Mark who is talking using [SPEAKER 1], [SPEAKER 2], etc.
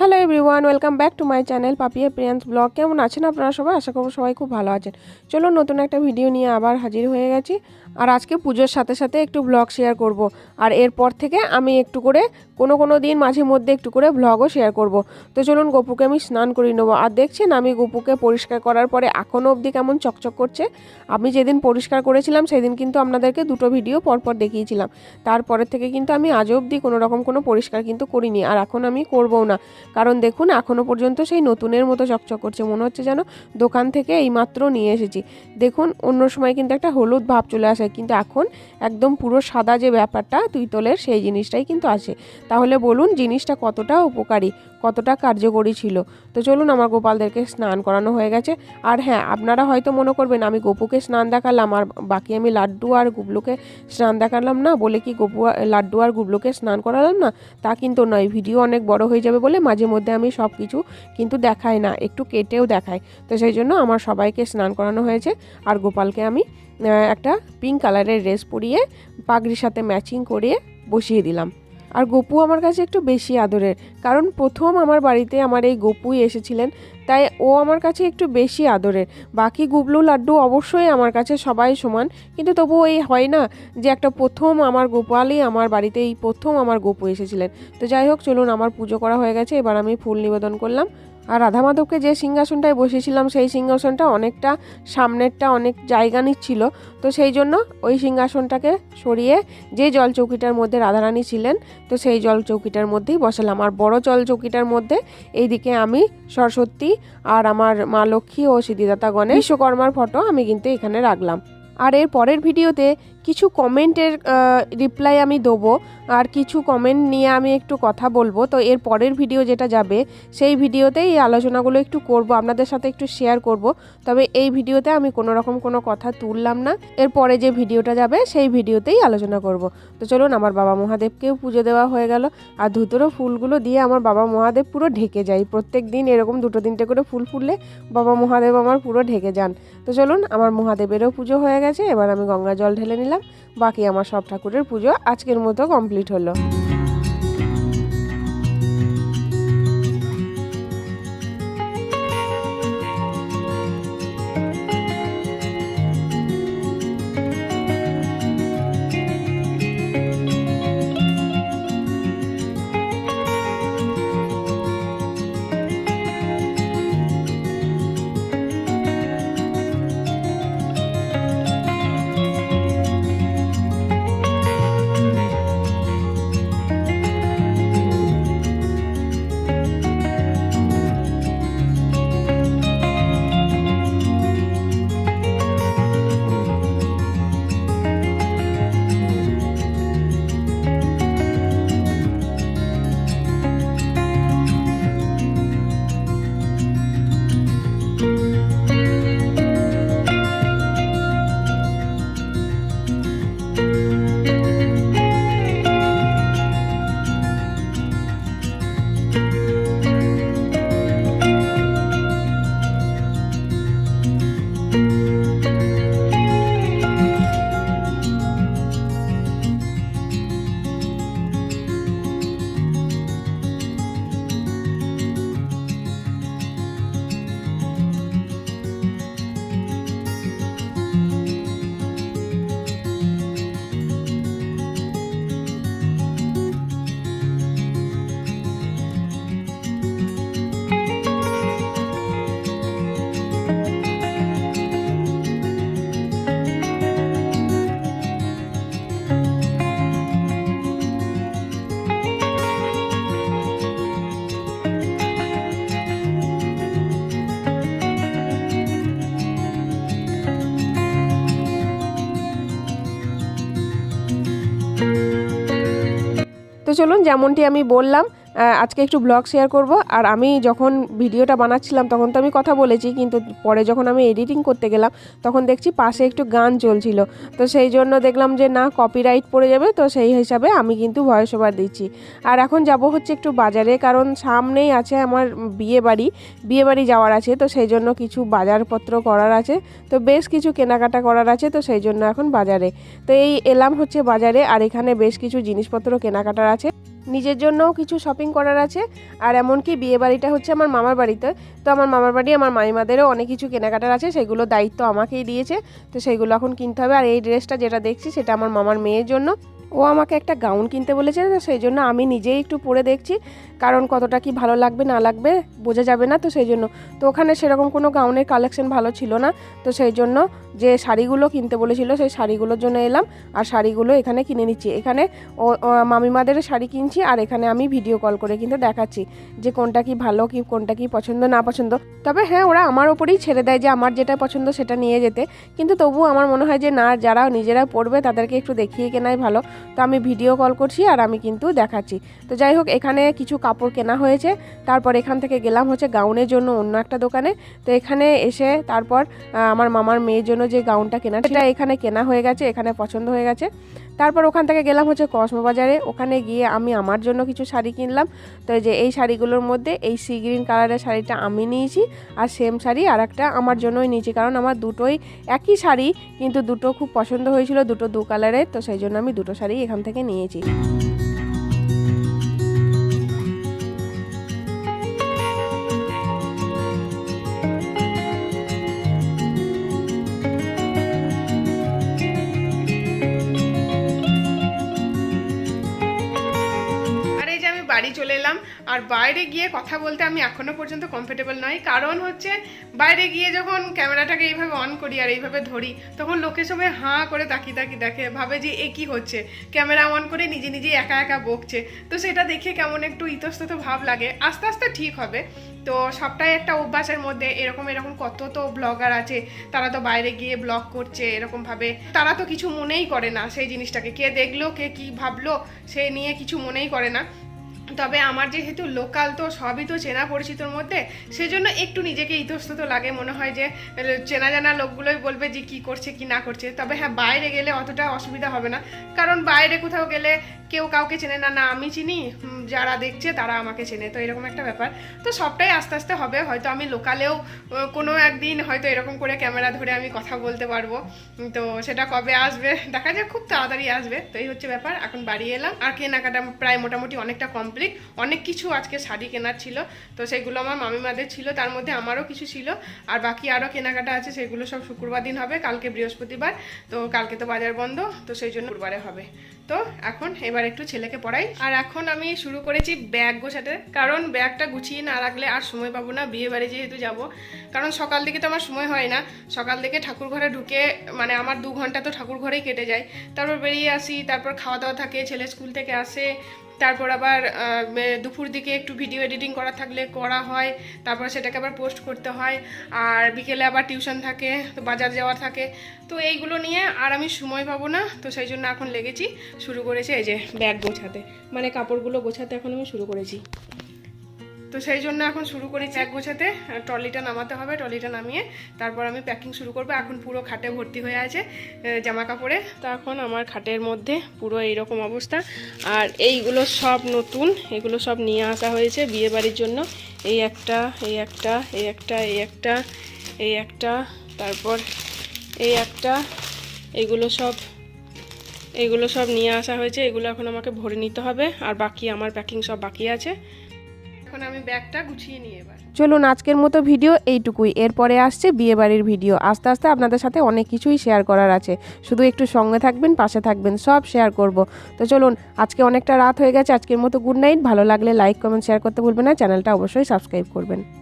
[SPEAKER 1] Hello everyone, welcome back to my channel Papiya Priyans vlog. কেমন আছেন আপনারা সবাই? আশা করব সবাই খুব ভালো আছেন। চলুন নতুন একটা ভিডিও নিয়ে আবার হাজির হয়ে গেছি। আর আজকে পুজোর সাথে সাথে একটু ব্লগ শেয়ার করব। আর এরপর থেকে আমি একটু করে কোনো কোনো দিন মাঝে মধ্যে একটু করে ব্লগও শেয়ার করব। তো চলুন গপুকে আমি স্নান করিয়ে নেব। আর দেখছেন আমি গপুকে পরিষ্কার করার পরে এখনও অবধি কেমন চকচক করছে। আমি যেদিন পরিষ্কার করেছিলাম সেদিন কিন্তু আপনাদেরকে দুটো ভিডিও পরপর দেখিয়েছিলাম। তারপরের থেকে কিন্তু আমি আজও অবধি কোনো রকম কোনো পরিষ্কার কিন্তু করিনি। আর এখন আমি করবও না। কারণ দেখুন এখনও পর্যন্ত সেই নতুনের মতো চকচক করছে। মনে হচ্ছে যেন দোকান থেকে এইমাত্র নিয়ে এসেছি। দেখুন, অন্য সময় কিন্তু একটা হলুদ ভাব চলে আসে। কিন্তু এখন একদম পুরো সাদা যে ব্যাপারটা তুইতলের সেই জিনিসটাই কিন্তু আছে। তাহলে বলুন জিনিসটা কতটা উপকারী, কতটা কার্যকরী ছিল? তো চলুন আমার গোপালদেরকে স্নান করানো হয়ে গেছে। আর হ্যাঁ আপনারা হয়তো মনে করবেন আমি গপুকে স্নান দেখালাম, আর বাকি আমি লাড্ডু আর গুবলুকে স্নান দেখালাম না, বলে কি গপু লাড্ডু আর গুবলুকে স্নান করালাম না? তা কিন্তু নয়, ভিডিও অনেক বড় হয়ে যাবে বলে মাঝে মধ্যে আমি সব কিছু কিন্তু দেখাই না, একটু কেটেও দেখাই। তো সেই জন্য আমার সবাইকে স্নান করানো হয়েছে, আর গোপালকে আমি একটা পিঙ্ক কালারের ড্রেস পরিয়ে পাগড়ির সাথে ম্যাচিং করিয়ে বসিয়ে দিলাম। আর গপু আমার কাছে একটু বেশি আদরের, কারণ প্রথম আমার বাড়িতে আমার এই গপুই এসেছিলেন, তাই ও আমার কাছে একটু বেশি আদরের। বাকি গুবলু লাড্ডু অবশ্যই আমার কাছে সবাই সমান, কিন্তু তবুও এই হয় না যে একটা প্রথম আমার গোপালই আমার বাড়িতে এই প্রথম আমার গপু এসেছিলেন। তো যাই হোক, চলুন আমার পুজো করা হয়ে গেছে, এবার আমি ফুল নিবেদন করলাম। আর রাধা মাধবকে যে সিংহাসনটায় বসেছিলাম সেই সিংহাসনটা অনেকটা সামনেরটা অনেক জায়গা নিচ্ছিল। তো সেই জন্য ওই সিংহাসনটাকে সরিয়ে যে জল চৌকিটার মধ্যে রাধারানী ছিলেন, তো সেই জল চৌকিটার মধ্যেই বসালাম। আর বড় জল চৌকিটার মধ্যে এইদিকে আমি, সরস্বতী আর আমার মা লক্ষ্মী ও সিদ্ধিদাতা গণেশ, বিশ্বকর্মার ফটো আমি কিন্তু এখানে রাখলাম। আর এর পরের ভিডিওতে কিছু কমেন্টের রিপ্লাই আমি দেবো। আর কিছু কমেন্ট নিয়ে আমি একটু কথা বলব। তো এর পরের ভিডিও যেটা যাবে, সেই ভিডিওতেই এই আলোচনাগুলো একটু করব, আপনাদের সাথে একটু শেয়ার করব। তবে এই ভিডিওতে আমি কোনো রকম কোনো কথা তুললাম না। এর পরে যে ভিডিওটা যাবে, সেই ভিডিওতেই আলোচনা করব। তো চলুন, আমার বাবা মহাদেবকেও পুজো দেওয়া হয়ে গেল। আর ধুতরো ফুলগুলো দিয়ে আমার বাবা মহাদেব পুরো ঢেকে যায়। প্রত্যেক দিন এরকম দুটো তিনটে করে ফুল ফুললে বাবা মহাদেব আমার পুরো ঢেকে যান। তো চলুন, আমার মহাদেবেরও পুজো হয়ে গেছে। এবার আমি গঙ্গা জল ঢেলে নিলাম। বাকি আমার সব ঠাকুরের পুজো আজকের মতো কমপ্লিট হলো। চলুন যেমনটি আমি বললাম আজকে একটু ব্লগ শেয়ার করব। আর আমি যখন ভিডিওটা বানাচ্ছিলাম, তখন তো আমি কথা বলেছি, কিন্তু পরে যখন আমি এডিটিং করতে গেলাম, তখন দেখছি পাশে একটু গান চলছিল। তো সেই জন্য দেখলাম যে, না কপিরাইট পড়ে যাবে, তো সেই হিসাবে আমি কিন্তু ভয়েস ওভার দিচ্ছি। আর এখন যাব হচ্ছে একটু বাজারে, কারণ সামনেই আছে আমার বিয়ে বাড়ি বিয়ে বাড়ি যাওয়ার আছে, তো সেই জন্য কিছু বাজারপত্র করার আছে। তো বেশ কিছু কেনাকাটা করার আছে, তো সেই জন্য এখন বাজারে। তো এই এলাম হচ্ছে বাজারে, আর এখানে বেশ কিছু জিনিসপত্র কেনাকাটার আছে। নিজের জন্যও কিছু শপিং করার আছে। আর এমনকি বিয়ে বাড়িটা হচ্ছে আমার মামার বাড়িতে। তো আমার মামার বাড়ি, আমার মাইমাদেরও অনেক কিছু কেনাকাটার আছে, সেগুলো দায়িত্ব আমাকেই দিয়েছে। তো সেগুলো এখন কিনতে হবে। আর এই ড্রেসটা যেটা দেখছি, সেটা আমার মামার মেয়ের জন্য। ও আমাকে একটা গাউন কিনতে বলেছে, তো সেই জন্য আমি নিজেই একটু পরে দেখছি, কারণ কতটা কি ভালো লাগবে, না লাগবে, বোঝা যাবে না, তো সেই জন্য। তো ওখানে সেরকম কোনো গাউনের কালেকশন ভালো ছিল না, তো সেই জন্য যে শাড়িগুলো কিনতে বলেছিল, সেই শাড়িগুলোর জন্য এলাম, আর শাড়িগুলো এখানে কিনে নিচ্ছি। এখানে ও মামিমাদের শাড়ি কিনছি, আর এখানে আমি ভিডিও কল করে কিন্তু দেখাচ্ছি যে কোনটা কি ভালো, কি, কোনটা কি পছন্দ, না পছন্দ। তবে হ্যাঁ ওরা আমার ওপরেই ছেড়ে দেয় যে আমার যেটা পছন্দ সেটা নিয়ে যেতে। কিন্তু তবুও আমার মনে হয় যে, না, যারা নিজেরা পড়বে তাদেরকে একটু দেখিয়ে কেনাই ভালো। তো আমি ভিডিও কল করছি আর আমি কিন্তু দেখাচ্ছি। তো যাই হোক এখানে কিছু কাপড় কেনা হয়েছে। তারপর এখান থেকে গেলাম হচ্ছে গাউনের জন্য অন্য একটা দোকানে। তো এখানে এসে তারপর আমার মামার মেয়ের জন্য যে গাউনটা কেনা সেটা এখানে কেনা হয়ে গেছে এখানে পছন্দ হয়ে গেছে। তারপর ওখান থেকে গেলাম হচ্ছে কসমো বাজারে ওখানে গিয়ে আমি আমার জন্য কিছু শাড়ি কিনলাম। তো এই যে এই শাড়িগুলোর মধ্যে এই সি গ্রিন কালারের শাড়িটা আমি নিয়েছি আর সেম শাড়ি আর একটা আমার জন্যই নিয়েছি। কারণ আমার দুটোই একই শাড়ি কিন্তু দুটো খুব পছন্দ হয়েছিল দুটো দু কালারের তো সেই জন্য আমি দুটো শাড়ি এখান থেকে নিয়েছি
[SPEAKER 2] বাড়ি চলে এলাম। আর বাইরে গিয়ে কথা বলতে আমি এখনও পর্যন্ত কমফোর্টেবল নয় কারণ হচ্ছে, বাইরে গিয়ে যখন ক্যামেরাটাকে এইভাবে অন করি আর এইভাবে ধরি, তখন লোকে সবাই হাঁ করে তাকিয়ে তাকি দেখে, ভাবে যে, এ কি হচ্ছে? ক্যামেরা অন করে নিজে নিজে একা একা বকছে। তো সেটা দেখে কেমন একটু ইতস্তত ভাব লাগে। আস্তে আস্তে ঠিক হবে। তো সবটাই একটা অভ্যাসের মধ্যে। এরকম এরকম কত তো ব্লগার আছে, তারা তো বাইরে গিয়ে ব্লগ করছে এরকম ভাবে তারা তো কিছু মনেই করে না সেই জিনিসটাকে। কে দেখল, কে কি ভাবলো, সে নিয়ে কিছু মনেই করে না। তবে আমার যেহেতু লোকাল, তো সবই তো চেনা পরিচিতর মধ্যে, সেজন্য একটু নিজেকে ইতস্তত লাগে মনে হয় যে চেনা জানা লোকগুলোই বলবে যে কি করছে, কি না করছে। তবে হ্যাঁ বাইরে গেলে অতটা অসুবিধা হবে না। কারণ বাইরে কোথাও গেলে কেউ কাউকে চেনে না না আমি চিনি যারা দেখছে তারা আমাকে চেনে। তো এরকম একটা ব্যাপার। তো সবটাই আস্তে আস্তে হবে। হয়তো আমি লোকালেও কোনো একদিন হয়তো এরকম করে ক্যামেরা ধরে আমি কথা বলতে পারব। তো সেটা কবে আসবে, দেখা যায় খুব তাড়াতাড়ি আসবে। তো এই হচ্ছে ব্যাপার। এখন বাড়ি এলাম। আর কেনাকাটা প্রায় মোটামুটি অনেকটা কমপ্লিট। অনেক কিছু আজকে শাড়ি কেনার ছিল। তো সেগুলো আমার মামিমাদের ছিল, তার মধ্যে আমারও কিছু ছিল। আর বাকি আরও কেনাকাটা আছে, সেগুলো সব শুক্রবার দিন হবে, কালকে বৃহস্পতিবার। তো কালকে তো বাজার বন্ধ, তো সেই জন্য শুক্রবারে হবে। তো এখন এবার একটু ছেলেকে পড়াই। আর এখন আমি শুরু করেছি ব্যাগ গোছাতে। কারণ ব্যাগটা গুছিয়ে না রাখলে আর সময় পাবো না, বিয়ে বাড়ি যেহেতু যাব। কারণ সকাল দিকে তো আমার সময় হয় না। সকাল থেকে ঠাকুর ঘরে ঢুকে মানে আমার দু ঘণ্টা তো ঠাকুর ঘরেই কেটে যায়। তারপর বেরিয়ে আসি, তারপর খাওয়া দাওয়া থাকে, ছেলে স্কুল থেকে আসে। তারপর আবার দুপুর দিকে একটু ভিডিও এডিটিং করা থাকলে করা হয়। তারপর সেটাকে আবার পোস্ট করতে হয়। আর বিকেলে আবার টিউশন থাকে, তো বাজার যাওয়ার থাকে। তো এইগুলো নিয়ে আর আমি সময় পাবো না, তো সেই জন্য এখন লেগেছি। শুরু করেছে এই যে ব্যাগ গোছাতে। মানে কাপড়গুলো গোছাতে এখন আমি শুরু করেছি। তো সেই জন্য এখন শুরু করি ব্যাগ গোছাতে। ট্রলিটা নামাতে হবে, ট্রলিটা নামিয়ে তারপর আমি প্যাকিং শুরু করব। এখন পুরো খাটে ভর্তি হয়ে আছে জামা কাপড়ে তো এখন আমার খাটের মধ্যে পুরো এইরকম অবস্থা। আর এইগুলো সব নতুন, এগুলো সব নিয়ে আসা হয়েছে বিয়ে বাড়ির জন্য। এই একটা এই একটা এই একটা এই একটা এই একটা, তারপর এই একটা এইগুলো সব এগুলো সব নিয়ে আসা হয়েছে, এগুলো এখন আমাকে ভরে নিতে হবে, আর বাকি আমার প্যাকিং সব বাকি আছে। এখন আমি ব্যাগটা গুছিয়ে নিয়ে এবার।
[SPEAKER 1] চলুন, আজকের মতো ভিডিও এইটুকুই। এরপরে আসছে বিয়েবাড়ির ভিডিও। আস্তে আস্তে আপনাদের সাথে অনেক কিছুই শেয়ার করার আছে। শুধু একটু সঙ্গে থাকবেন, পাশে থাকবেন, সব শেয়ার করব। তো চলুন, আজকে অনেকটা রাত হয়ে গেছে, আজকের মতো গুড নাইট ভালো লাগলে লাইক কমেন্ট শেয়ার করতে ভুলবেন না। চ্যানেলটা অবশ্যই সাবস্ক্রাইব করবেন।